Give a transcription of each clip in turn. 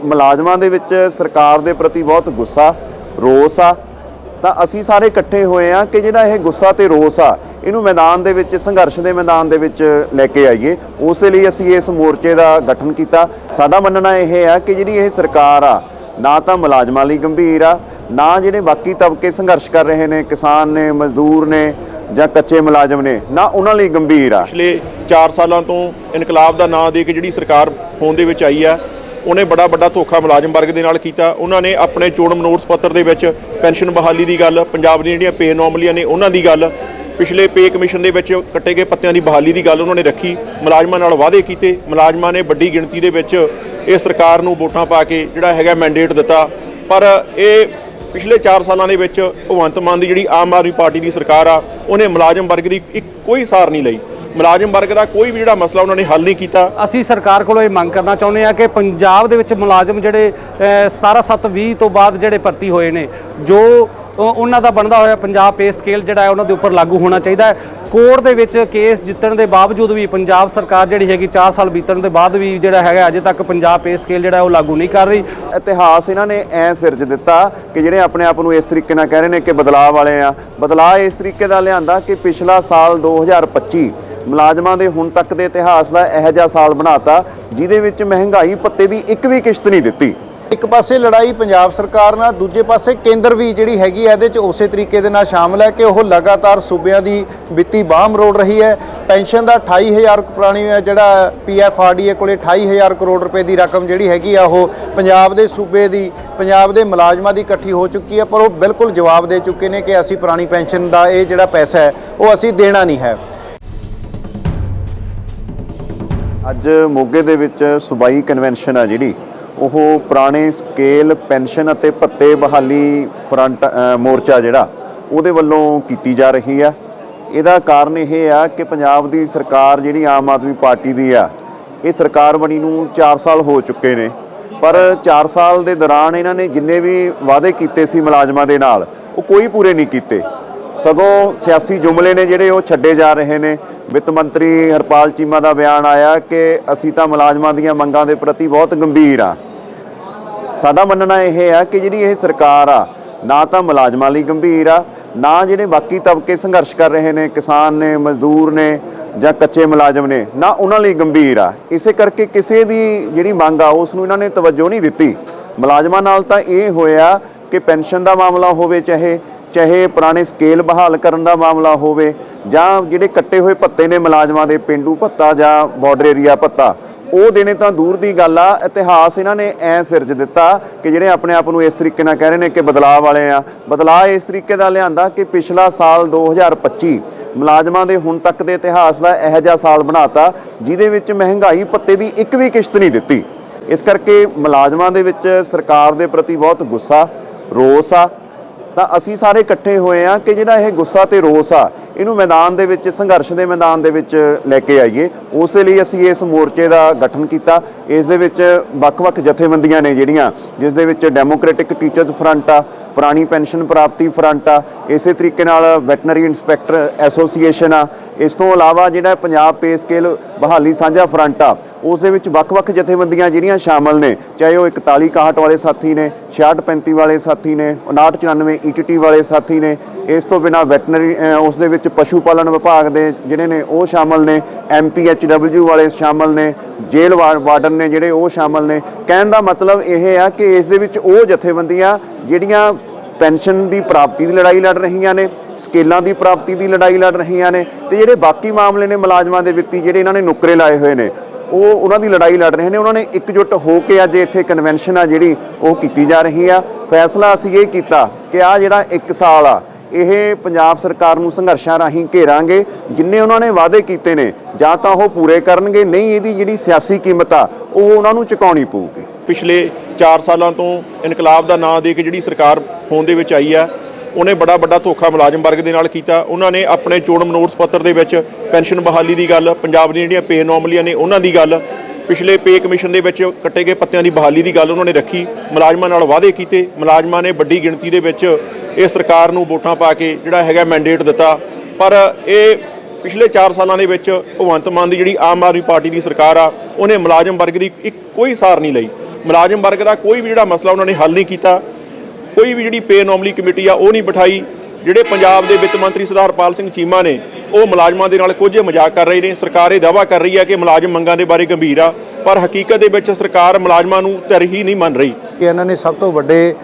ਮੁਲਾਜ਼ਮਾਂ ਦੇ ਵਿੱਚ ਸਰਕਾਰ ਦੇ ਪ੍ਰਤੀ ਬਹੁਤ ਗੁੱਸਾ, ਰੋਸ ਆ। ਤਾਂ ਅਸੀਂ ਸਾਰੇ ਇਕੱਠੇ ਹੋਏ ਆ ਕਿ ਜਿਹੜਾ ਇਹ ਗੁੱਸਾ ਤੇ ਰੋਸ ਆ, ਇਹਨੂੰ ਮੈਦਾਨ ਦੇ ਵਿੱਚ, ਸੰਘਰਸ਼ ਦੇ ਮੈਦਾਨ ਦੇ ਵਿੱਚ ਲੈ ਕੇ ਆਈਏ। ਉਸ ਦੇ ਲਈ ਅਸੀਂ ਇਸ ਮੋਰਚੇ ਦਾ ਗਠਨ ਕੀਤਾ। ਸਾਡਾ ਮੰਨਣਾ ਇਹ ਆ ਕਿ ਜਿਹੜੀ ਇਹ ਸਰਕਾਰ ਆ, ਨਾ ਤਾਂ ਮੁਲਾਜ਼ਮਾਂ ਲਈ ਗੰਭੀਰ ਆ, ਨਾ ਜਿਹੜੇ ਬਾਕੀ ਤਬਕੇ ਸੰਘਰਸ਼ ਕਰ ਰਹੇ ਨੇ, ਕਿਸਾਨ ਨੇ, ਮਜ਼ਦੂਰ ਨੇ ਜਾਂ ਕੱਚੇ ਮੁਲਾਜ਼ਮ ਨੇ, ਨਾ ਉਹਨਾਂ ਲਈ ਗੰਭੀਰ ਆ। ਪਿਛਲੇ 4 ਸਾਲਾਂ ਤੋਂ ਇਨਕਲਾਬ ਦਾ ਨਾਂ ਦੇ ਕੇ ਜਿਹੜੀ ਸਰਕਾਰ ਹੋਂਦ ਦੇ ਵਿੱਚ ਆਈ ਆ ਉਹਨੇ ਬੜਾ ਵੱਡਾ ਧੋਖਾ ਮੁਲਾਜ਼ਮ ਵਰਗ ਦੇ ਨਾਲ ਕੀਤਾ। ਉਹਨਾਂ ਨੇ ਆਪਣੇ ਚੋਣ ਮਨੋਰਥ ਪੱਤਰ ਦੇ ਵਿੱਚ ਪੈਨਸ਼ਨ ਬਹਾਲੀ ਦੀ ਗੱਲ, ਪੰਜਾਬ ਦੀਆਂ ਜਿਹੜੀਆਂ ਪੇ ਅਨੋਮਲੀਆਂ ਨੇ ਉਹਨਾਂ ਦੀ ਗੱਲ, ਪਿਛਲੇ ਪੇ ਕਮਿਸ਼ਨ ਦੇ ਵਿੱਚ ਕੱਟੇ ਗਏ ਪੱਤਿਆਂ ਦੀ ਬਹਾਲੀ ਦੀ ਗੱਲ ਉਹਨਾਂ ਨੇ ਰੱਖੀ, ਮੁਲਾਜ਼ਮਾਂ ਨਾਲ ਵਾਅਦੇ ਕੀਤੇ। ਮੁਲਾਜ਼ਮਾਂ ਨੇ ਵੱਡੀ ਗਿਣਤੀ ਦੇ ਵਿੱਚ ਇਹ ਸਰਕਾਰ ਨੂੰ ਵੋਟਾਂ ਪਾ ਕੇ ਜਿਹੜਾ ਹੈਗਾ ਮੈਂਡੇਟ ਦਿੱਤਾ। ਪਰ ਇਹ ਪਿਛਲੇ 4 ਸਾਲਾਂ ਦੇ ਵਿੱਚ ਭਗਵੰਤ ਮਾਨ ਦੀ ਜਿਹੜੀ ਆਮ ਆਦਮੀ ਪਾਰਟੀ ਦੀ ਸਰਕਾਰ ਆ, ਉਹਨੇ ਮੁਲਾਜ਼ਮ ਵਰਗ ਦੀ ਇੱਕ ਕੋਈ ਸਾਰ ਨਹੀਂ ਲਈ। ਮੁਲਾਜ਼ਮ ਵਰਗ ਦਾ ਕੋਈ ਵੀ ਜਿਹੜਾ ਮਸਲਾ ਉਹਨਾਂ ਨੇ ਹੱਲ ਨਹੀਂ ਕੀਤਾ। ਅਸੀਂ ਸਰਕਾਰ ਕੋਲੋਂ ਇਹ ਮੰਗ ਕਰਨਾ ਚਾਹੁੰਦੇ ਆ ਕਿ ਪੰਜਾਬ ਦੇ ਵਿੱਚ ਮੁਲਾਜ਼ਮ ਜਿਹੜੇ 17720 ਤੋਂ ਬਾਅਦ ਜਿਹੜੇ ਭਰਤੀ ਹੋਏ ਨੇ ਜੋ ਉਹਨਾਂ ਦਾ ਬਣਦਾ ਹੋਇਆ ਪੰਜਾਬ ਪੇ ਸਕੇਲ ਜਿਹੜਾ ਹੈ ਉਹਨਾਂ ਦੇ ਉੱਪਰ ਲਾਗੂ ਹੋਣਾ ਚਾਹੀਦਾ ਹੈ। ਕੋਰਟ ਦੇ ਵਿੱਚ ਕੇਸ ਜਿੱਤਣ ਦੇ ਬਾਵਜੂਦ ਵੀ ਪੰਜਾਬ ਸਰਕਾਰ ਜਿਹੜੀ ਹੈਗੀ 4 ਸਾਲ ਬੀਤਣ ਦੇ ਬਾਅਦ ਵੀ ਜਿਹੜਾ ਹੈਗਾ ਅਜੇ ਤੱਕ ਪੰਜਾਬ ਪੇ ਸਕੇਲ ਜਿਹੜਾ ਉਹ ਲਾਗੂ ਨਹੀਂ ਕਰ ਰਹੀ। ਇਤਿਹਾਸ ਇਹਨਾਂ ਨੇ ਐ ਸਿਰਜ ਦਿੱਤਾ ਕਿ ਜਿਹੜੇ ਆਪਣੇ ਆਪ ਨੂੰ ਇਸ ਤਰੀਕੇ ਨਾਲ ਕਹਿ ਰਹੇ ਨੇ ਕਿ ਬਦਲਾਅ ਵਾਲੇ ਆ। ਬਦਲਾਅ ਇਸ ਤਰੀਕੇ ਦਾ ਲਿਆਂਦਾ ਕਿ ਪਿਛਲਾ ਸਾਲ 2025 ਮੁਲਾਜ਼ਮਾਂ ਦੇ ਹੁਣ ਤੱਕ ਦੇ ਇਤਿਹਾਸ ਦਾ ਇਹੋ ਜਿਹਾ ਸਾਲ ਬਣਾਤਾ, ਜਿਹਦੇ ਵਿੱਚ ਮਹਿੰਗਾਈ ਭੱਤੇ ਦੀ ਇੱਕ ਵੀ ਕਿਸ਼ਤ ਨਹੀਂ ਦਿੱਤੀ। ਇੱਕ ਪਾਸੇ ਲੜਾਈ ਪੰਜਾਬ ਸਰਕਾਰ ਨਾਲ, ਦੂਜੇ ਪਾਸੇ ਕੇਂਦਰ ਵੀ ਜਿਹੜੀ ਹੈਗੀ ਹੈ ਇਹਦੇ 'ਚ ਉਸੇ ਤਰੀਕੇ ਦੇ ਨਾਲ ਸ਼ਾਮਲ ਹੈ ਕਿ ਉਹ ਲਗਾਤਾਰ ਸੂਬਿਆਂ ਦੀ ਵਿੱਤੀ ਬਾਹ ਮਰੋੜ ਰਹੀ ਹੈ। ਪੈਨਸ਼ਨ ਦਾ 28000 ਪੁਰਾਣੀ ਹੈ ਜਿਹੜਾ ਪੀਐਫਆਰਡੀਏ ਕੋਲੇ 28000 ਕਰੋੜ ਰੁਪਏ ਦੀ ਰਕਮ ਜਿਹੜੀ ਹੈਗੀ ਆ, ਉਹ ਪੰਜਾਬ ਦੇ ਸੂਬੇ ਦੀ, ਪੰਜਾਬ ਦੇ ਮੁਲਾਜ਼ਮਾਂ ਦੀ ਇਕੱਠੀ ਹੋ ਚੁੱਕੀ ਹੈ ਪਰ ਉਹ ਬਿਲਕੁਲ ਜਵਾਬ ਦੇ ਚੁੱਕੇ ਨੇ ਕਿ ਅਸੀਂ ਪੁਰਾਣੀ ਪੈਨਸ਼ਨ ਦਾ ਇਹ ਜਿਹੜਾ ਪੈਸਾ ਹੈ, ਉਹ ਅਸੀਂ ਦੇਣਾ ਨਹੀਂ ਹੈ। ਅੱਜ ਮੋਗੇ ਦੇ ਵਿੱਚ ਸੂਬਾਈ ਕਨਵੈਨਸ਼ਨ ਆ ਜਿਹੜੀ, ਉਹ ਪੁਰਾਣੇ ਸਕੇਲ ਪੈਨਸ਼ਨ ਅਤੇ ਭੱਤੇ ਬਹਾਲੀ ਫਰੰਟ ਮੋਰਚਾ ਜਿਹੜਾ, ਉਹਦੇ ਵੱਲੋਂ ਕੀਤੀ ਜਾ ਰਹੀ ਆ। ਇਹਦਾ ਕਾਰਨ ਇਹ ਆ ਕਿ ਪੰਜਾਬ ਦੀ ਸਰਕਾਰ ਜਿਹੜੀ ਆਮ ਆਦਮੀ ਪਾਰਟੀ ਦੀ ਆ, ਇਹ ਸਰਕਾਰ ਬਣੀ ਨੂੰ 4 ਸਾਲ ਹੋ ਚੁੱਕੇ ਨੇ। ਪਰ 4 ਸਾਲ ਦੇ ਦੌਰਾਨ ਇਹਨਾਂ ਨੇ ਜਿੰਨੇ ਵੀ ਵਾਅਦੇ ਕੀਤੇ ਸੀ ਮੁਲਾਜ਼ਮਾਂ ਦੇ ਨਾਲ, ਉਹ ਕੋਈ ਪੂਰੇ ਨਹੀਂ ਕੀਤੇ। ਸਗੋਂ ਸਿਆਸੀ ਜੁਮਲੇ ਨੇ ਜਿਹੜੇ ਉਹ ਛੱਡੇ ਜਾ ਰਹੇ ਨੇ ਵਿੱਤ ਮੰਤਰੀ ਹਰਪਾਲ ਚੀਮਾ ਦਾ ਬਿਆਨ ਆਇਆ ਕਿ ਅਸੀਂ ਤਾਂ ਮੁਲਾਜ਼ਮਾਂ ਦੀਆਂ ਮੰਗਾਂ ਦੇ ਪ੍ਰਤੀ ਬਹੁਤ ਗੰਭੀਰ ਆ ਸਾਡਾ ਮੰਨਣਾ ਇਹ ਆ ਕਿ ਜਿਹੜੀ ਇਹ ਸਰਕਾਰ ਆ, ਨਾ ਤਾਂ ਮੁਲਾਜ਼ਮਾਂ ਲਈ ਗੰਭੀਰ ਆ, ਨਾ ਜਿਹੜੇ ਬਾਕੀ ਤਬਕੇ ਸੰਘਰਸ਼ ਕਰ ਰਹੇ ਨੇ, ਕਿਸਾਨ ਨੇ, ਮਜ਼ਦੂਰ ਨੇ ਜਾਂ ਕੱਚੇ ਮੁਲਾਜ਼ਮ ਨੇ, ਨਾ ਉਹਨਾਂ ਲਈ ਗੰਭੀਰ ਆ। ਇਸੇ ਕਰਕੇ ਕਿਸੇ ਦੀ ਜਿਹੜੀ ਮੰਗ ਆ ਉਸ ਨੂੰ ਇਹਨਾਂ ਨੇ ਤਵੱਜੋ ਨਹੀਂ ਦਿੱਤੀ। ਮੁਲਾਜ਼ਮਾਂ ਨਾਲ ਤਾਂ ਇਹ ਹੋਇਆ ਕਿ ਪੈਨਸ਼ਨ ਦਾ ਮਾਮਲਾ ਹੋਵੇ ਚਾਹੇ ਚਾਹੇ ਪੁਰਾਣੇ ਸਕੇਲ ਬਹਾਲ ਕਰਨ ਦਾ ਮਾਮਲਾ ਹੋਵੇ ਜਾਂ ਜਿਹੜੇ ਕੱਟੇ ਹੋਏ ਭੱਤੇ ਨੇ ਮੁਲਾਜ਼ਮਾਂ ਦੇ ਪਿੰਡੂ ਭੱਤਾ ਜਾਂ ਬਾਰਡਰ ਏਰੀਆ ਭੱਤਾ, ਉਹ ਦੇਣੇ ਤਾਂ ਦੂਰ ਦੀ ਗੱਲ ਆ, ਇਤਿਹਾਸ ਇਹਨਾਂ ਨੇ ਐ ਸਿਰਜ ਦਿੱਤਾ ਕਿ ਜਿਹੜੇ ਆਪਣੇ ਆਪ ਨੂੰ ਇਸ ਤਰੀਕੇ ਨਾਲ ਕਹਿ ਰਹੇ ਨੇ ਕਿ ਬਦਲਾਅ ਵਾਲੇ ਆ। ਬਦਲਾਅ ਇਸ ਤਰੀਕੇ ਦਾ ਲਿਆਂਦਾ ਕਿ ਪਿਛਲਾ ਸਾਲ 2025 ਮੁਲਾਜ਼ਮਾਂ ਦੇ ਹੁਣ ਤੱਕ ਦੇ ਇਤਿਹਾਸ ਦਾ ਇਹੋ ਜਿਹਾ ਸਾਲ ਬਣਾਤਾ, ਜਿਹਦੇ ਵਿੱਚ ਮਹਿੰਗਾਈ ਪੱਤੇ ਦੀ ਇੱਕ ਵੀ ਕਿਸ਼ਤ ਨਹੀਂ ਦਿੱਤੀ। ਇਸ ਕਰਕੇ ਮੁਲਾਜ਼ਮਾਂ ਦੇ ਵਿੱਚ ਸਰਕਾਰ ਦੇ ਪ੍ਰਤੀ ਬਹੁਤ ਗੁੱਸਾ, ਰੋਸ ਆ ਤਾਂ ਅਸੀਂ ਸਾਰੇ ਇਕੱਠੇ ਹੋਏ ਆ ਕਿ ਜਿਹੜਾ ਇਹ ਗੁੱਸਾ ਤੇ ਰੋਸ ਆ ਇਹਨੂੰ ਮੈਦਾਨ ਦੇ ਵਿੱਚ, ਸੰਘਰਸ਼ ਦੇ ਮੈਦਾਨ ਦੇ ਵਿੱਚ ਲੈ ਕੇ ਆਈਏ। ਉਸ ਦੇ ਲਈ ਅਸੀਂ ਇਸ ਮੋਰਚੇ ਦਾ ਗਠਨ ਕੀਤਾ। ਇਸ ਦੇ ਵਿੱਚ ਵੱਖ-ਵੱਖ ਜਥੇਬੰਦੀਆਂ ਨੇ ਜਿਹੜੀਆਂ, ਜਿਸ ਦੇ ਵਿੱਚ ਡੈਮੋਕ੍ਰੈਟਿਕ ਟੀਚਰਸ ਫਰੰਟ ਆ, ਪੁਰਾਣੀ ਪੈਨਸ਼ਨ ਪ੍ਰਾਪਤੀ ਫਰੰਟ ਆ, ਇਸੇ ਤਰੀਕੇ ਨਾਲ ਵੈਟਨਰੀ ਇਨਸਪੈਕਟਰ ਐਸੋਸੀਏਸ਼ਨ ਆ। ਇਸ ਤੋਂ ਇਲਾਵਾ ਜਿਹੜਾ ਪੰਜਾਬ ਪੇ ਸਕੇਲ ਬਹਾਲੀ ਸਾਂਝਾ ਫਰੰਟ ਆ, ਉਸ ਦੇ ਵਿੱਚ ਵੱਖ-ਵੱਖ ਜਥੇਬੰਦੀਆਂ ਜਿਹੜੀਆਂ ਸ਼ਾਮਲ ਨੇ, ਚਾਹੇ ਉਹ 41 61 ਵਾਲੇ ਸਾਥੀ ਨੇ 66 35 ਵਾਲੇ ਸਾਥੀ ਨੇ 59 94 ਈਟੀਟੀ ਵਾਲੇ ਸਾਥੀ ਨੇ, ਇਸ ਤੋਂ ਬਿਨਾ ਵੈਟਨਰੀ ਉਸ ਦੇ ਵਿੱਚ ਪਸ਼ੂ ਪਾਲਣ ਵਿਭਾਗ ਦੇ ਜਿਹੜੇ ਨੇ ਉਹ ਸ਼ਾਮਲ ਨੇ ਐਮਪੀਐਚਡਬਲਯੂ ਵਾਲੇ ਸ਼ਾਮਲ ਨੇ, ਜੇਲ੍ਹ ਵਾ- ਵਾਰਡਨ ਨੇ ਜਿਹੜੇ ਉਹ ਸ਼ਾਮਲ ਨੇ। ਕਹਿਣ ਦਾ ਮਤਲਬ ਇਹ ਆ ਕਿ ਇਸ ਦੇ ਵਿੱਚ ਉਹ ਜਥੇਬੰਦੀਆਂ ਜਿਹੜੀਆਂ ਪੈਨਸ਼ਨ ਦੀ ਪ੍ਰਾਪਤੀ ਦੀ ਲੜਾਈ ਲੜ ਰਹੀਆਂ ਨੇ, ਸਕੇਲਾਂ ਦੀ ਪ੍ਰਾਪਤੀ ਦੀ ਲੜਾਈ ਲੜ ਰਹੀਆਂ ਨੇ ਤੇ ਜਿਹੜੇ ਬਾਕੀ ਮਾਮਲੇ ਨੇ ਮੁਲਾਜ਼ਮਾਂ ਦੇ ਵਿੱਤੀ ਜਿਹੜੇ ਇਹਨਾਂ ਨੇ ਨੁਕਰੇ ਲਾਏ ਹੋਏ ਨੇ, ਉਹ ਉਹਨਾਂ ਦੀ ਲੜਾਈ ਲੜ ਰਹੇ ਨੇ। ਉਹਨਾਂ ਨੇ ਇਕਜੁੱਟ ਹੋ ਕੇ ਅੱਜ ਇੱਥੇ ਕਨਵੈਨਸ਼ਨ ਆ ਜਿਹੜੀ ਉਹ ਕੀਤੀ ਜਾ ਰਹੀ ਆ। ਫੈਸਲਾ ਅਸੀਂ ਇਹ ਕੀਤਾ ਕਿ ਆ ਜਿਹੜਾ 1 ਸਾਲ ਆ ਇਹ ਪੰਜਾਬ ਸਰਕਾਰ ਨੂੰ ਸੰਘਰਸ਼ਾਂ ਰਾਹੀਂ ਘੇਰਾਂਗੇ, ਜਿੰਨੇ ਉਹਨਾਂ ਨੇ ਵਾਅਦੇ ਕੀਤੇ ਨੇ, ਜਾਂ ਤਾਂ ਉਹ ਪੂਰੇ ਕਰਨਗੇ, ਨਹੀਂ ਇਹਦੀ ਜਿਹੜੀ ਸਿਆਸੀ ਕੀਮਤ ਆ, ਉਹ ਉਹਨਾਂ ਨੂੰ ਚੁਕਾਉਣੀ ਪਊਗੀ। ਪਿਛਲੇ 4 ਸਾਲਾਂ ਤੋਂ ਇਨਕਲਾਬ ਦਾ ਨਾਂ ਦੇ ਕੇ ਜਿਹੜੀ ਸਰਕਾਰ ਹੋਂਦ ਦੇ ਵਿੱਚ ਆਈ ਆ, ਉਹਨੇ ਬੜਾ ਵੱਡਾ ਧੋਖਾ ਮੁਲਾਜ਼ਮ ਵਰਗ ਦੇ ਨਾਲ ਕੀਤਾ। ਉਹਨਾਂ ਨੇ ਆਪਣੇ ਚੋਣ ਮਨੋਰਥ ਪੱਤਰ ਦੇ ਵਿੱਚ ਪੈਨਸ਼ਨ ਬਹਾਲੀ ਦੀ ਗੱਲ, ਪੰਜਾਬ ਦੀਆਂ ਜਿਹੜੀਆਂ ਪੇ ਅਨੋਮਲੀਆਂ ਨੇ ਉਹਨਾਂ ਦੀ ਗੱਲ, ਪਿਛਲੇ ਪੇ ਕਮਿਸ਼ਨ ਦੇ ਵਿੱਚ ਕੱਟੇ ਗਏ ਪੱਤਿਆਂ ਦੀ ਬਹਾਲੀ ਦੀ ਗੱਲ ਉਹਨਾਂ ਨੇ ਰੱਖੀ, ਮੁਲਾਜ਼ਮਾਂ ਨਾਲ ਵਾਅਦੇ ਕੀਤੇ, ਮੁਲਾਜ਼ਮਾਂ ਨੇ ਵੱਡੀ ਗਿਣਤੀ ਦੇ ਵਿੱਚ ਇਹ ਸਰਕਾਰ ਨੂੰ ਵੋਟਾਂ ਪਾ ਕੇ ਜਿਹੜਾ ਹੈਗਾ ਮੈਂਡੇਟ ਦਿੱਤਾ। ਪਰ ਇਹ ਪਿਛਲੇ 4 ਸਾਲਾਂ ਦੇ ਵਿੱਚ ਭਗਵੰਤ ਮਾਨ ਦੀ ਜਿਹੜੀ ਆਮ ਆਦਮੀ ਪਾਰਟੀ ਦੀ ਸਰਕਾਰ ਆ, ਉਹਨੇ ਮੁਲਾਜ਼ਮ ਵਰਗ ਦੀ ਇੱਕ ਕੋਈ ਸਾਰ ਨਹੀਂ ਲਈ। ਮੁਲਾਜ਼ਮ ਵਰਗ ਦਾ ਕੋਈ ਵੀ ਜਿਹੜਾ ਮਸਲਾ ਉਹਨਾਂ ਨੇ ਹੱਲ ਨਹੀਂ ਕੀਤਾ। ਕੋਈ ਵੀ ਜਿਹੜੀ ਪੇ ਅਨੋਮਲੀ ਕਮੇਟੀ ਆ, ਉਹ ਨਹੀਂ ਬਿਠਾਈ। ਜਿਹੜੇ ਪੰਜਾਬ ਦੇ ਵਿੱਤ ਮੰਤਰੀ ਸਰਦਾਰਪਾਲ ਸਿੰਘ ਚੀਮਾ ਨੇ, ਉਹ ਮੁਲਾਜ਼ਮਾਂ ਦੇ ਨਾਲ ਕੁਝ ਮਜ਼ਾਕ ਕਰ ਰਹੇ ਨੇ। ਸਰਕਾਰ ਇਹ ਦਾਅਵਾ ਕਰ ਰਹੀ ਹੈ ਕਿ ਮੁਲਾਜ਼ਮ ਮੰਗਾਂ ਦੇ ਬਾਰੇ ਗੰਭੀਰ ਆ। ਪਰ ਹਕੀਕਤ ਦੇ ਵਿੱਚ ਸਰਕਾਰ ਮੁਲਾਜ਼ਮਾਂ ਨੂੰ ਧਿਰ ਹੀ ਨਹੀਂ ਮੰਨ ਰਹੀ। ਕਿ ਇਹਨਾਂ ਨੇ ਸਭ ਤੋਂ ਵੱਡੇ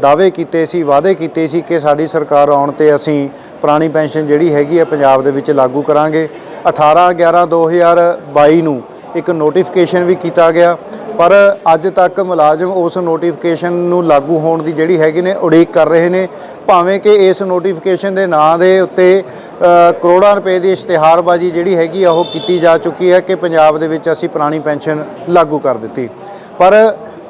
ਦਾਅਵੇ ਕੀਤੇ ਸੀ, ਵਾਅਦੇ ਕੀਤੇ ਸੀ ਕਿ ਸਾਡੀ ਸਰਕਾਰ ਆਉਣ ਤੇ ਅਸੀਂ ਪੁਰਾਣੀ ਪੈਨਸ਼ਨ ਜਿਹੜੀ ਹੈਗੀ ਹੈ ਪੰਜਾਬ ਦੇ ਵਿੱਚ ਲਾਗੂ ਕਰਾਂਗੇ। 18 11 2022 ਨੂੰ ਇੱਕ ਨੋਟੀਫਿਕੇਸ਼ਨ ਵੀ ਕੀਤਾ ਗਿਆ, ਪਰ ਅੱਜ ਤੱਕ ਮੁਲਾਜ਼ਮ ਉਸ ਨੋਟੀਫਿਕੇਸ਼ਨ ਨੂੰ ਲਾਗੂ ਹੋਣ ਦੀ ਜਿਹੜੀ ਹੈਗੀ ਨੇ ਉਡੀਕ ਕਰ ਰਹੇ ਨੇ। ਭਾਵੇਂ ਕਿ ਇਸ ਨੋਟੀਫਿਕੇਸ਼ਨ ਦੇ ਨਾਂ ਦੇ ਉੱਤੇ ਕਰੋੜਾਂ ਰੁਪਏ ਦੀ ਇਸ਼ਤਿਹਾਰਬਾਜ਼ੀ ਜਿਹੜੀ ਹੈਗੀ ਆ ਉਹ ਕੀਤੀ ਜਾ ਚੁੱਕੀ ਹੈ ਕਿ ਪੰਜਾਬ ਦੇ ਵਿੱਚ ਅਸੀਂ ਪੁਰਾਣੀ ਪੈਨਸ਼ਨ ਲਾਗੂ ਕਰ ਦਿੱਤੀ। ਪਰ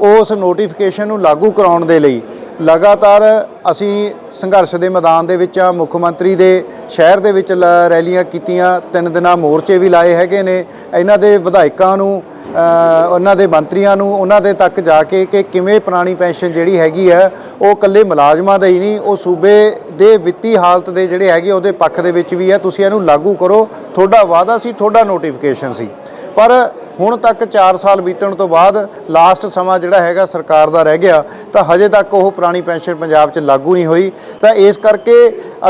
ਉਸ ਨੋਟੀਫਿਕੇਸ਼ਨ ਨੂੰ ਲਾਗੂ ਕਰਾਉਣ ਦੇ ਲਈ ਲਗਾਤਾਰ ਅਸੀਂ ਸੰਘਰਸ਼ ਦੇ ਮੈਦਾਨ ਦੇ ਵਿੱਚ ਆ, ਮੁੱਖ ਮੰਤਰੀ ਦੇ ਸ਼ਹਿਰ ਦੇ ਵਿੱਚ ਲ- ਰੈਲੀਆਂ ਕੀਤੀਆਂ, ਤਿੰਨ ਦਿਨਾਂ ਮੋਰਚੇ ਵੀ ਲਾਏ ਹੈਗੇ ਨੇ। ਇਹਨਾਂ ਦੇ ਵਿਧਾਇਕਾਂ ਨੂੰ ਉਹਨਾਂ ਦੇ ਮੰਤਰੀਆਂ ਨੂੰ, ਉਹਨਾਂ ਦੇ ਤੱਕ ਜਾ ਕੇ ਕਿ ਕਿਵੇਂ ਪੁਰਾਣੀ ਪੈਨਸ਼ਨ ਜਿਹੜੀ ਹੈਗੀ ਹੈ ਉਹ ਇਕੱਲੇ ਮੁਲਾਜ਼ਮਾਂ ਦਾ ਹੀ ਨਹੀਂ, ਉਹ ਸੂਬੇ ਦੇ ਵਿੱਤੀ ਹਾਲਤ ਦੇ ਜਿਹੜੇ ਹੈਗੇ ਉਹਦੇ ਪੱਖ ਦੇ ਵਿੱਚ ਵੀ ਹੈ ਤੁਸੀਂ ਇਹਨੂੰ ਲਾਗੂ ਕਰੋ। ਤੁਹਾਡਾ ਵਾਅਦਾ ਸੀ, ਤੁਹਾਡਾ ਨੋਟੀਫਿਕੇਸ਼ਨ ਸੀ। ਪਰ ਹੁਣ ਤੱਕ 4 ਸਾਲ ਬੀਤਣ ਤੋਂ ਬਾਅਦ ਲਾਸਟ ਸਮਾਂ ਜਿਹੜਾ ਹੈਗਾ ਸਰਕਾਰ ਦਾ ਰਹਿ ਗਿਆ, ਤਾਂ ਹਜੇ ਤੱਕ ਉਹ ਪੁਰਾਣੀ ਪੈਨਸ਼ਨ ਪੰਜਾਬ 'ਚ ਲਾਗੂ ਨਹੀਂ ਹੋਈ। ਤਾਂ ਇਸ ਕਰਕੇ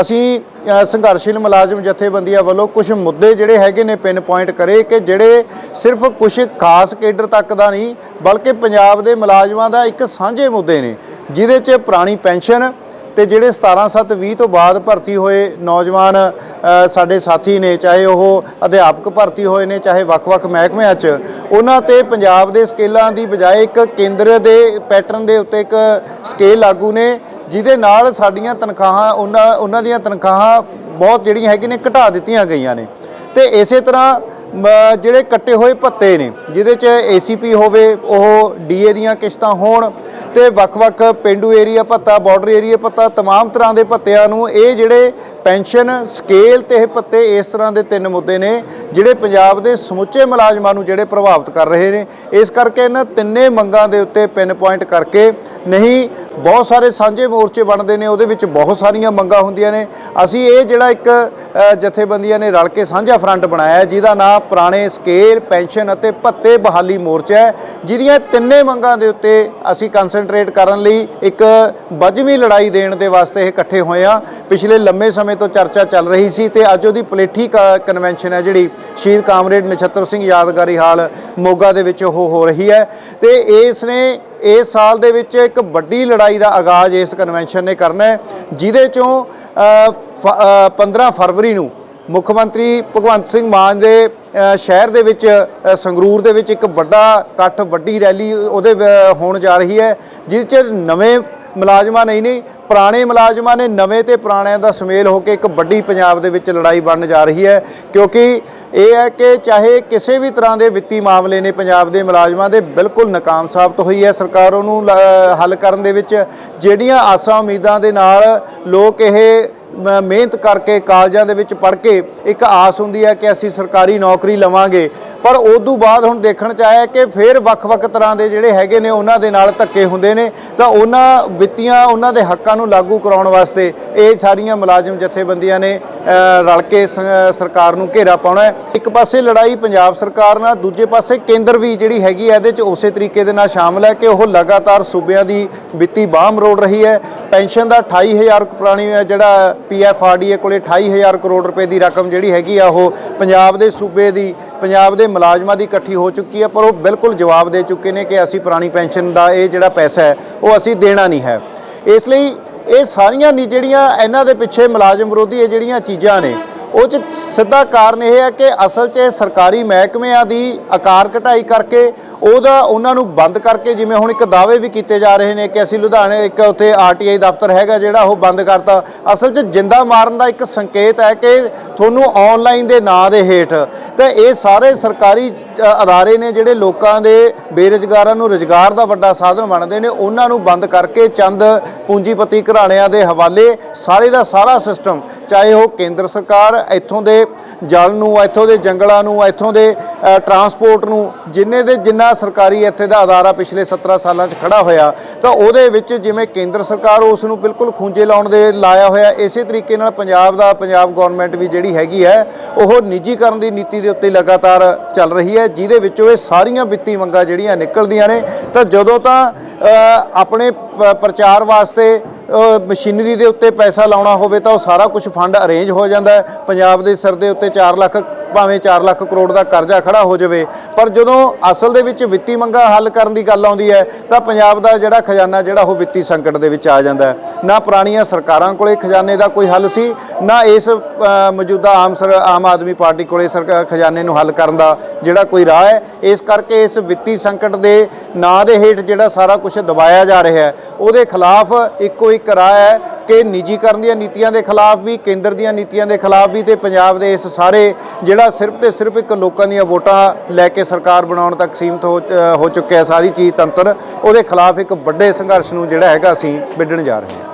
ਅਸੀਂ ਸੰਘਰਸ਼ੀਲ ਮੁਲਾਜ਼ਮ ਜਥੇਬੰਦੀਆਂ ਵੱਲੋਂ ਕੁਝ ਮੁੱਦੇ ਜਿਹੜੇ ਹੈਗੇ ਨੇ ਪਿੰਨ ਪੁਆਇੰਟ ਕਰੇ ਕਿ ਜਿਹੜੇ ਸਿਰਫ ਕੁਝ ਖਾਸ ਕੇਡਰ ਤੱਕ ਦਾ ਨਹੀਂ, ਬਲਕਿ ਪੰਜਾਬ ਦੇ ਮੁਲਾਜ਼ਮਾਂ ਦਾ ਇੱਕ ਸਾਂਝੇ ਮੁੱਦੇ ਨੇ, ਜਿਹਦੇ 'ਚ ਪੁਰਾਣੀ ਪੈਨਸ਼ਨ ਤੇ ਜਿਹੜੇ 17 7 20 ਤੋਂ ਬਾਅਦ ਭਰਤੀ ਹੋਏ ਨੌਜਵਾਨ ਸਾਡੇ ਸਾਥੀ ਨੇ, ਚਾਹੇ ਉਹ ਅਧਿਆਪਕ ਭਰਤੀ ਹੋਏ ਨੇ, ਚਾਹੇ ਵੱਖ-ਵੱਖ ਮਹਿਕਮਿਆਂ 'ਚ, ਉਹਨਾਂ ਤੇ ਪੰਜਾਬ ਦੇ ਸਕੇਲਾਂ ਦੀ ਬਜਾਏ ਇੱਕ ਕੇਂਦਰ ਦੇ ਪੈਟਰਨ ਦੇ ਉੱਤੇ ਇੱਕ ਸਕੇਲ ਲਾਗੂ ਨੇ, ਜਿਹਦੇ ਨਾਲ ਸਾਡੀਆਂ ਤਨਖਾਹਾਂ, ਉਹਨਾਂ ਉਹਨਾਂ ਦੀਆਂ ਤਨਖਾਹਾਂ ਬਹੁਤ ਜਿਹੜੀਆਂ ਹੈਗੀਆਂ ਨੇ, ਘਟਾ ਦਿੱਤੀਆਂ ਗਈਆਂ ਨੇ। ਤੇ ਇਸੇ ਤਰ੍ਹਾਂ ਜਿਹੜੇ ਕੱਟੇ ਹੋਏ ਭੱਤੇ ਨੇ ਜਿਹਦੇ 'ਚ ਏਸੀਪੀ ਹੋਵੇ ਉਹ ਡੀਏ ਦੀਆਂ ਕਿਸ਼ਤਾਂ ਹੋਣ ਤੇ ਵੱਖ-ਵੱਖ ਪਿੰਡੂ ਏਰੀਆ ਭੱਤਾ ਬਾਰਡਰ ਏਰੀਆ ਭੱਤਾ तमाम ਤਰ੍ਹਾਂ ਦੇ ਭੱਤਿਆਂ ਨੂੰ ਇਹ ਜਿਹੜੇ ਪੈਨਸ਼ਨ ਸਕੇਲ ਤੇ ਇਹ ਭੱਤੇ ਇਸ ਤਰ੍ਹਾਂ ਦੇ ਤਿੰਨ ਮੁੱਦੇ ਨੇ ਜਿਹੜੇ ਪੰਜਾਬ ਦੇ ਸਮੁੱਚੇ ਮੁਲਾਜ਼ਮਾਂ ਨੂੰ ਜਿਹੜੇ ਪ੍ਰਭਾਵਿਤ ਕਰ ਰਹੇ ਨੇ ਇਸ ਕਰਕੇ ਇਹਨਾਂ ਤਿੰਨੇ ਮੰਗਾਂ ਦੇ ਉੱਤੇ ਪਿੰਨ ਪੁਆਇੰਟ ਕਰਕੇ ਨਹੀਂ ਬਹੁਤ ਸਾਰੇ ਸਾਂਝੇ ਮੋਰਚੇ ਬਣਦੇ ਨੇ, ਉਹਦੇ ਵਿੱਚ ਬਹੁਤ ਸਾਰੀਆਂ ਮੰਗਾਂ ਹੁੰਦੀਆਂ ਨੇ। ਅਸੀਂ ਇਹ ਜਿਹੜਾ ਇੱਕ ਜਥੇਬੰਦੀਆਂ ਨੇ ਰਲ ਕੇ ਸਾਂਝਾ ਫਰੰਟ ਬਣਾਇਆ ਜਿਹਦਾ ਨਾਮ ਪੁਰਾਣੇ ਸਕੇਲ, ਪੈਨਸ਼ਨ ਅਤੇ ਭੱਤੇ ਬਹਾਲੀ ਮੋਰਚਾ ਹੈ, ਜਿਹਦੀਆਂ ਤਿੰਨੇ ਮੰਗਾਂ ਦੇ ਉੱਤੇ ਅਸੀਂ ਕਨਸੈਂਟਰੇਟ ਕਰਨ ਲਈ ਇੱਕ ਵੱਜਵੀਂ ਲੜਾਈ ਦੇਣ ਦੇ ਵਾਸਤੇ ਇਹ ਇਕੱਠੇ ਹੋਏ ਆ ਪਿਛਲੇ ਲੰਮੇ ਸਮੇਂ ਤੋਂ ਚਰਚਾ ਚੱਲ ਰਹੀ ਸੀ ਤੇ ਅੱਜ ਉਹਦੀ ਪਲੇਠੀ ਕਨਵੈਨਸ਼ਨ ਹੈ, ਜਿਹੜੀ ਸ਼ਹੀਦ ਕਾਮਰੇਡ ਨਛੱਤਰ ਸਿੰਘ ਯਾਦਗਾਰੀ ਹਾਲ ਮੋਗਾ ਦੇ ਵਿੱਚ ਉਹ ਹੋ ਰਹੀ ਹੈ। ਤੇ ਇਸ ਨੇ ਇਸ ਸਾਲ ਦੇ ਵਿੱਚ ਇੱਕ ਵੱਡੀ ਲੜਾਈ ਦਾ ਆਗਾਜ਼ ਇਸ ਕਨਵੈਨਸ਼ਨ ਨੇ ਕਰਨਾ ਹੈ ਜਿਹਦੇ ਚੋਂ ਫ- ਅ, 15 ਫਰਵਰੀ ਨੂੰ ਮੁੱਖ ਮੰਤਰੀ ਭਗਵੰਤ ਸਿੰਘ ਮਾਨ ਦੇ ਸ਼ਹਿਰ ਦੇ ਵਿੱਚ ਸੰਗਰੂਰ ਦੇ ਵਿੱਚ ਇੱਕ ਵੱਡਾ ਇਕੱਠ ਵੱਡੀ ਰੈਲੀ ਉਹਦੇ ਹੋਣ ਜਾ ਰਹੀ ਹੈ ਜਿਸ 'ਚ ਨਵੇਂ ਮੁਲਾਜ਼ਮਾਂ ਨਹੀਂ ਨਹੀਂ ਪੁਰਾਣੇ ਮੁਲਾਜ਼ਮਾਂ ਨੇ ਨਵੇਂ ਤੇ ਪੁਰਾਣਿਆਂ ਦਾ ਸੁਮੇਲ ਹੋ ਕੇ ਇੱਕ ਵੱਡੀ ਪੰਜਾਬ ਦੇ ਵਿੱਚ ਲੜਾਈ ਬਣਨ ਜਾ ਰਹੀ ਹੈ ਕਿਉਂਕਿ ਇਹ ਹੈ ਕਿ ਚਾਹੇ ਕਿਸੇ ਵੀ ਤਰ੍ਹਾਂ ਦੇ ਵਿੱਤੀ ਮਾਮਲੇ ਨੇ ਪੰਜਾਬ ਦੇ ਮੁਲਾਜ਼ਮਾਂ ਦੇ ਬਿਲਕੁਲ ਨਾਕਾਮ ਸਾਬਤ ਹੋਈ ਹੈ। ਸਰਕਾਰ ਉਹਨੂੰ ਲ- ਹੱਲ ਕਰਨ ਦੇ ਵਿੱਚ ਜਿਹੜੀਆਂ ਆਸਾਂ ਉਮੀਦਾਂ ਦੇ ਨਾਲ ਲੋਕ ਇਹ ਮਿਹਨਤ ਕਰਕੇ ਕਾਲਜਾਂ ਦੇ ਵਿੱਚ ਪੜ੍ਹ ਕੇ ਇੱਕ ਆਸ ਹੁੰਦੀ ਹੈ ਕਿ ਅਸੀਂ ਸਰਕਾਰੀ ਨੌਕਰੀ ਲਵਾਂਗੇ। ਪਰ ਉਦੋਂ ਬਾਅਦ ਹੁਣ ਦੇਖਣ ਚ ਆਇਆ ਕਿ ਫਿਰ ਵੱਖ-ਵੱਖ ਤਰ੍ਹਾਂ ਦੇ ਜਿਹੜੇ ਹੈਗੇ ਨੇ, ਉਹਨਾਂ ਦੇ ਨਾਲ ਧੱਕੇ ਹੁੰਦੇ ਨੇ। ਤਾਂ ਉਹਨਾਂ ਵਿੱਤੀਆਂ, ਉਹਨਾਂ ਦੇ ਹੱਕਾਂ ਨੂੰ ਲਾਗੂ ਕਰਾਉਣ ਵਾਸਤੇ ਇਹ ਸਾਰੀਆਂ ਮੁਲਾਜ਼ਮ ਜਥੇਬੰਦੀਆਂ ਨੇ ਰਲ ਕੇ ਸ- ਸਰਕਾਰ ਨੂੰ ਘੇਰਾ ਪਾਉਣਾ ਹੈ। ਇੱਕ ਪਾਸੇ ਲੜਾਈ ਪੰਜਾਬ ਸਰਕਾਰ ਨਾਲ, ਦੂਜੇ ਪਾਸੇ ਕੇਂਦਰ ਵੀ ਜਿਹੜੀ ਹੈਗੀ ਹੈ ਇਹਦੇ ਚ ਉਸੇ ਤਰੀਕੇ ਦੇ ਨਾਲ ਸ਼ਾਮਲ ਹੈ ਕਿ ਉਹ ਲਗਾਤਾਰ ਸੂਬਿਆਂ ਦੀ ਵਿੱਤੀ ਬਾਹ ਮਰੋੜ ਰਹੀ ਹੈ। ਪੈਨਸ਼ਨ ਦਾ 28000 ਪੁਰਾਣੀ ਹੈ ਜਿਹੜਾ ਪੀਐਫਆਰਡੀਏ ਕੋਲੇ 28000 ਕਰੋੜ ਰੁਪਏ ਦੀ ਰਕਮ ਜਿਹੜੀ ਹੈਗੀ ਆ, ਉਹ ਪੰਜਾਬ ਦੇ ਸੂਬੇ ਦੀ ਪੰਜਾਬ ਦੇ ਮੁਲਾਜ਼ਮਾਂ ਦੀ ਇਕੱਠੀ ਹੋ ਚੁੱਕੀ ਹੈ, ਪਰ ਉਹ ਬਿਲਕੁਲ ਜਵਾਬ ਦੇ ਚੁੱਕੇ ਨੇ ਕਿ ਅਸੀਂ ਪੁਰਾਣੀ ਪੈਨਸ਼ਨ ਦਾ ਇਹ ਜਿਹੜਾ ਪੈਸਾ ਹੈ, ਉਹ ਅਸੀਂ ਦੇਣਾ ਨਹੀਂ ਹੈ। ਇਸ ਲਈ ਇਹ ਸਾਰੀਆਂ ਨੀ ਜਿਹੜੀਆਂ ਇਹਨਾਂ ਦੇ ਪਿੱਛੇ ਮੁਲਾਜ਼ਮ ਵਿਰੋਧੀ ਇਹ ਜਿਹੜੀਆਂ ਚੀਜ਼ਾਂ ਨੇ, ਉਹ ਚ ਸਿੱਧਾ ਕਾਰਨ ਇਹ ਹੈ ਕਿ ਅਸਲ 'ਚ ਇਹ ਸਰਕਾਰੀ ਮਹਿਕਮਿਆਂ ਦੀ ਆਕਾਰ ਘਟਾਈ ਕਰਕੇ ਉਹਦਾ ਉਹਨਾਂ ਨੂੰ ਬੰਦ ਕਰਕੇ ਜਿਵੇਂ ਹੁਣ ਇੱਕ ਦਾਅਵੇ ਵੀ ਕੀਤੇ ਜਾ ਰਹੇ ਨੇ ਕਿ ਅਸੀਂ ਲੁਧਿਆਣੇ ਇੱਕ ਉੱਥੇ ਆਰਟੀਆਈ ਦਫ਼ਤਰ ਹੈਗਾ ਜਿਹੜਾ ਉਹ ਬੰਦ ਕਰਤਾ। ਅਸਲ 'ਚ ਜਿੰਦਾ ਮਾਰਨ ਦਾ ਇੱਕ ਸੰਕੇਤ ਹੈ ਕਿ ਤੁਹਾਨੂੰ ਆਨਲਾਈਨ ਦੇ ਨਾਂ ਦੇ ਹੇਠ ਤੇ ਇਹ ਸਾਰੇ ਸਰਕਾਰੀ ਅਦਾਰੇ ਨੇ ਜਿਹੜੇ ਲੋਕਾਂ ਦੇ ਬੇਰੁਜ਼ਗਾਰਾਂ ਨੂੰ ਰੁਜ਼ਗਾਰ ਦਾ ਵੱਡਾ ਸਾਧਨ ਬਣਦੇ ਨੇ, ਉਹਨਾਂ ਨੂੰ ਬੰਦ ਕਰਕੇ ਚੰਦ, ਪੂੰਜੀਪਤੀ ਘਰਾਣਿਆਂ ਦੇ ਹਵਾਲੇ ਸਾਰੇ ਦਾ ਸਾਰਾ ਸਿਸਟਮ ਚਾਹੇ ਉਹ ਕੇਂਦਰ ਸਰਕਾਰ, ਇੱਥੋਂ ਦੇ ਜਲ ਨੂੰ, ਇੱਥੋਂ ਦੇ ਜੰਗਲਾਂ ਨੂੰ, ਇੱਥੋਂ ਦੇ ਟਰਾਂਸਪੋਰਟ ਨੂੰ, ਜਿੰਨੇ ਦੇ, ਜਿੰਨਾ ਸਰਕਾਰੀ ਇੱਥੇ ਦਾ ਅਦਾਰਾ ਪਿਛਲੇ 17 ਸਾਲਾਂ 'ਚ ਖੜਾ ਹੋਇਆ, ਤਾਂ ਉਹਦੇ ਵਿੱਚ ਜਿਵੇਂ ਕੇਂਦਰ ਸਰਕਾਰ ਉਸ ਨੂੰ ਬਿਲਕੁਲ ਖੂੰਜੇ ਲਾਉਣ ਦੇ ਲਾਇਆ ਹੋਇਆ, ਇਸੇ ਤਰੀਕੇ ਨਾਲ ਪੰਜਾਬ ਦਾ, ਪੰਜਾਬ ਗਵਰਨਮੈਂਟ ਵੀ ਜਿਹੜੀ ਹੈਗੀ ਹੈ, ਉਹ ਨਿੱਜੀਕਰਨ ਦੀ ਨੀਤੀ ਦੇ ਉੱਤੇ ਲਗਾਤਾਰ ਚੱਲ ਰਹੀ ਹੈ, ਜਿਹਦੇ ਵਿੱਚੋਂ ਇਹ ਸਾਰੀਆਂ ਵਿੱਤੀ ਮੰਗਾਂ ਜਿਹੜੀਆਂ ਨਿਕਲਦੀਆਂ ਨੇ, ਤਾਂ ਜਦੋਂ ਤਾਂ ਆਪਣੇ ਪ੍ਰਚਾਰ ਵਾਸਤੇ ਮਸ਼ੀਨਰੀ ਦੇ ਉੱਤੇ ਪੈਸਾ ਲਾਉਣਾ ਹੋਵੇ ਤਾਂ ਉਹ ਸਾਰਾ ਕੁਝ ਫੰਡ ਅਰੇਂਜ ਹੋ ਜਾਂਦਾ ਪੰਜਾਬ ਦੇ ਸਿਰ ਦੇ ਉੱਤੇ 4 ਲੱਖ ਭਾਵੇਂ 4 ਲੱਖ ਕਰੋੜ ਦਾ ਕਰਜ਼ਾ ਖੜਾ ਹੋ ਜਾਵੇ, ਪਰ ਜਦੋਂ ਅਸਲ ਦੇ ਵਿੱਚ ਵਿੱਤੀ ਮੰਗਾਂ ਹੱਲ ਕਰਨ ਦੀ ਗੱਲ ਆਉਂਦੀ ਹੈ, ਤਾਂ ਪੰਜਾਬ ਦਾ ਜਿਹੜਾ ਖਜ਼ਾਨਾ ਜਿਹੜਾ ਉਹ ਵਿੱਤੀ ਸੰਕਟ ਦੇ ਵਿੱਚ ਆ ਜਾਂਦਾ ਨਾ ਪੁਰਾਣੀਆਂ ਸਰਕਾਰਾਂ ਕੋਲੇ ਖਜ਼ਾਨੇ ਦਾ ਕੋਈ ਹੱਲ ਸੀ, ਨਾ ਇਸ ਮੌਜੂਦਾ ਆਮ ਸਰ, ਆਮ ਆਦਮੀ ਪਾਰਟੀ ਕੋਲੇ ਸਰਕਾ ਖਜ਼ਾਨੇ ਨੂੰ ਹੱਲ ਕਰਨ ਦਾ ਜਿਹੜਾ ਕੋਈ ਰਾਹ ਹੈ, ਇਸ ਕਰਕੇ ਇਸ ਵਿੱਤੀ ਸੰਕਟ ਦੇ ਨਾਂ ਦੇ ਹੇਠ ਜਿਹੜਾ ਸਾਰਾ ਕੁਝ ਦਬਾਇਆ ਜਾ ਰਿਹਾ ਹੈ, ਉਹਦੇ ਖਿਲਾਫ ਇੱਕੋ ਇੱਕ ਰਾਹ ਹੈ ਕਿ ਨਿੱਜੀਕਰਨ ਦੀਆਂ ਨੀਤੀਆਂ ਦੇ ਖਿਲਾਫ ਵੀ, ਕੇਂਦਰ ਦੀਆਂ ਨੀਤੀਆਂ ਦੇ ਖਿਲਾਫ ਵੀ ਤੇ ਪੰਜਾਬ ਦੇ ਇਸ ਸਾਰੇ ਜਿਹੜਾ ਸਿਰਫ ਤੇ ਸਿਰਫ ਇੱਕ ਲੋਕਾਂ ਦੀਆਂ ਵੋਟਾਂ ਲੈ ਕੇ ਸਰਕਾਰ ਬਣਾਉਣ ਤੱਕ ਸੀਮਤ ਹੋ ਹੋ ਚੁੱਕਿਆ ਸਾਰੀ ਚੀਜ਼ ਤੰਤਰ, ਉਹਦੇ ਖਿਲਾਫ ਇੱਕ ਵੱਡੇ ਸੰਘਰਸ਼ ਨੂੰ ਜਿਹੜਾ ਹੈਗਾ ਅਸੀਂ ਵਿੱਢਣ ਜਾ ਰਹੇ ਹਾਂ।